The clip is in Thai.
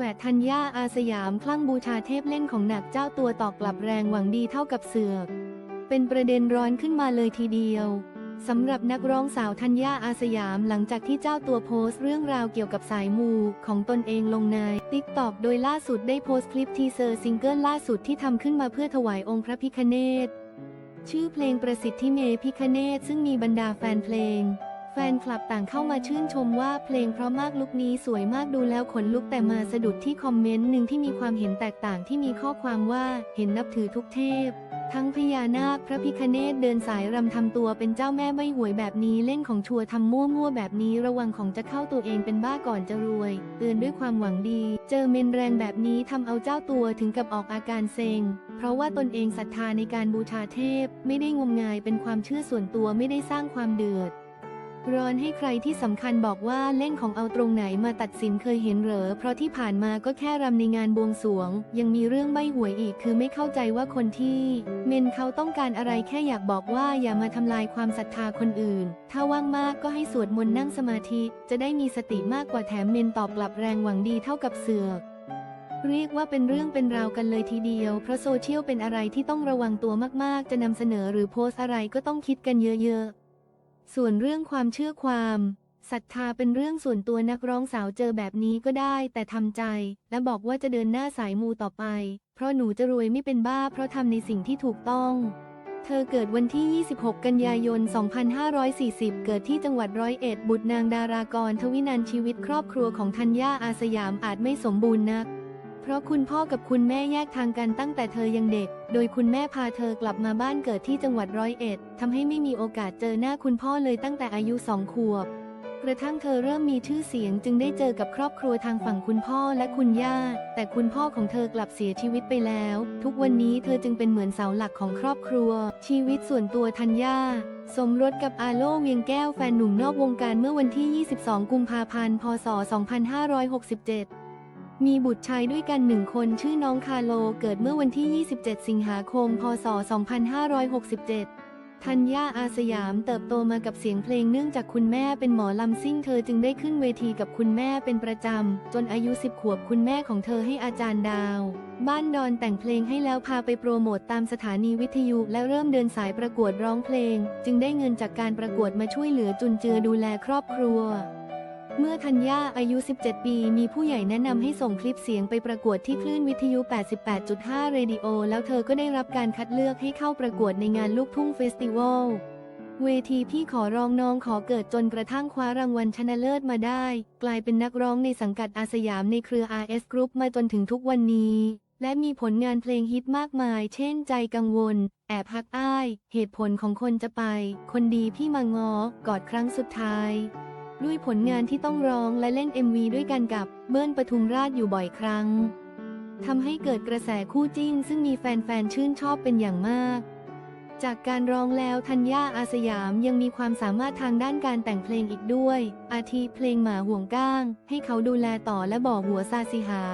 วะธัญญาอาสยามคลั่งบูชาเทพเล่นของหนักเจ้าตัวตอบกลับแรงหวังดีเท่ากับเสือก เป็นประเด็นร้อนขึ้นมาเลยทีเดียวสำหรับนักร้องสาวธัญญาอาสยามหลังจากที่เจ้าตัวโพสต์เรื่องราวเกี่ยวกับสายมูของตนเองลงในติ๊กตอกโดยล่าสุดได้โพสต์คลิปทีเซอร์ซิงเกิลล่าสุดที่ทำขึ้นมาเพื่อถวายองค์พระพิคเนตชื่อเพลงประสิทธิเมพิคเนตซึ่งมีบรรดาแฟนเพลง แฟนคลับต่างเข้ามาชื่นชมว่าเพลงเพราะมากลุกนี้สวยมากดูแล้วขนลุกแต่มาสะดุดที่คอมเมนต์หนึ่งที่มีความเห็นแตกต่างที่มีข้อความว่าเห็นนับถือทุกเทพ ทั้งพญานาคพระพิคเนตเดินสายรำทำตัวเป็นเจ้าแม่ใบหวยแบบนี้เล่นของชัวทำมั่วมั่วแบบนี้ระวังของจะเข้าตัวเองเป็นบ้าก่อนจะรวยเตือนด้วยความหวังดี เจอเมนแรงแบบนี้ทำเอาเจ้าตัวถึงกับออกอาการเซ็งเพราะว่าตนเองศรัทธาในการบูชาเทพ ไม่ได้งมงายเป็นความเชื่อส่วนตัวไม่ได้สร้างความเดือด ร้อนให้ใครที่สำคัญบอกว่าเล่นของเอาตรงไหนมาตัดสินเคยเห็นเหรอ เพราะที่ผ่านมาก็แค่รำในงานบวงสวง ยังมีเรื่องใบหวยอีกคือไม่เข้าใจว่าคนที่ เมนเขาต้องการอะไรแค่อยากบอกว่าอย่ามาทำลายความศรัทธาคนอื่น ถ้าว่างมากก็ให้สวดมนต์นั่งสมาธิ จะได้มีสติมากกว่าแถมเมนตอบกลับแรงหวังดีเท่ากับเสือกเรียกว่าเป็นเรื่องเป็นราวกันเลยทีเดียว เพราะโซเชียลเป็นอะไรที่ต้องระวังตัวมากๆ จะนำเสนอหรือโพสอะไรก็ต้องคิดกันเยอะๆ ส่วนเรื่องความเชื่อความศรัทธาเป็นเรื่องส่วนตัวนักร้องสาวเจอแบบนี้ก็ได้ แต่ทำใจ และบอกว่าจะเดินหน้าสายมูต่อไป เพราะหนูจะรวยไม่เป็นบ้า เพราะทำในสิ่งที่ถูกต้อง เธอเกิดวันที่ 26 กันยายน 2540 เกิดที่จังหวัดร้อยเอ็ด บุตรนางดารากร ทวินันชีวิตครอบครัวของธัญญาอาสยามอาจไม่สมบูรณ์นัก เพราะคุณพ่อกับคุณแม่แยกทางกันตั้งแต่เธอยังเด็ก โดยคุณแม่พาเธอกลับมาบ้านเกิดที่จังหวัดร้อยเอ็ดทำให้ไม่มีโอกาสเจอหน้าคุณพ่อเลยตั้งแต่อายุสองขวบ กระทั่งเธอเริ่มมีชื่อเสียงจึงได้เจอกับครอบครัวทางฝั่งคุณพ่อและคุณย่า แต่คุณพ่อของเธอกลับเสียชีวิตไปแล้ว ทุกวันนี้เธอจึงเป็นเหมือนเสาหลักของครอบครัว ชีวิตส่วนตัวธัญญาสมรสกับอาโลเวียงแก้วแฟนหนุ่มนอกวงการเมื่อวันที่ 22 กุมภาพันธ์ พศ 2567 มีบุตรชายด้วยกันหนึ่งคนชื่อน้องคาโลเกิดเมื่อวันที่ 27 สิงหาคม พศ 2567ธัญญาอาสยามเติบโตมากับเสียงเพลงเนื่องจากคุณแม่เป็นหมอลำซิ่งเธอจึงได้ขึ้นเวทีกับคุณแม่เป็นประจำ จนอายุ 10 ขวบคุณแม่ของเธอให้อาจารย์ดาว บ้านดอนแต่งเพลงให้แล้วพาไปโปรโมตตามสถานีวิทยุและเริ่มเดินสายประกวดร้องเพลง จึงได้เงินจากการประกวดมาช่วยเหลือจุนเจือดูแลครอบครัว เมื่อธัญญาอายุ 17 ปี มีผู้ใหญ่แนะนำให้ส่งคลิปเสียงไปประกวดที่คลื่นวิทยุ 88.5 เรดิโอ แล้วเธอก็ได้รับการคัดเลือกให้เข้าประกวดในงานลูกทุ่งเฟสติวัล เวทีพี่ขอร้องน้องขอเกิดจนกระทั่งคว้ารางวัลชนะเลิศมาได้ กลายเป็นนักร้องในสังกัดอาสยามในเครือ RS Group มาจนถึงทุกวันนี้ และมีผลงานเพลงฮิตมากมาย เช่น ใจกังวล แอบฮักอ้าย เหตุผลของคนจะไป คนดีพี่มางอกอดครั้งสุดท้าย ด้วยผลงานที่ต้องร้องและเล่น MV ด้วยกันกับเบิ้ลปทุมราชอยู่บ่อยครั้งทำให้เกิดกระแสคู่จิ้นซึ่งมีแฟนๆ ชื่นชอบเป็นอย่างมาก จากการร้องแล้วธัญญาอาสยามยังมีความสามารถทางด้านการแต่งเพลงอีกด้วย อาทิเพลงหมาห่วงก้าง ให้เขาดูแลต่อและบอกหัวซาสิหา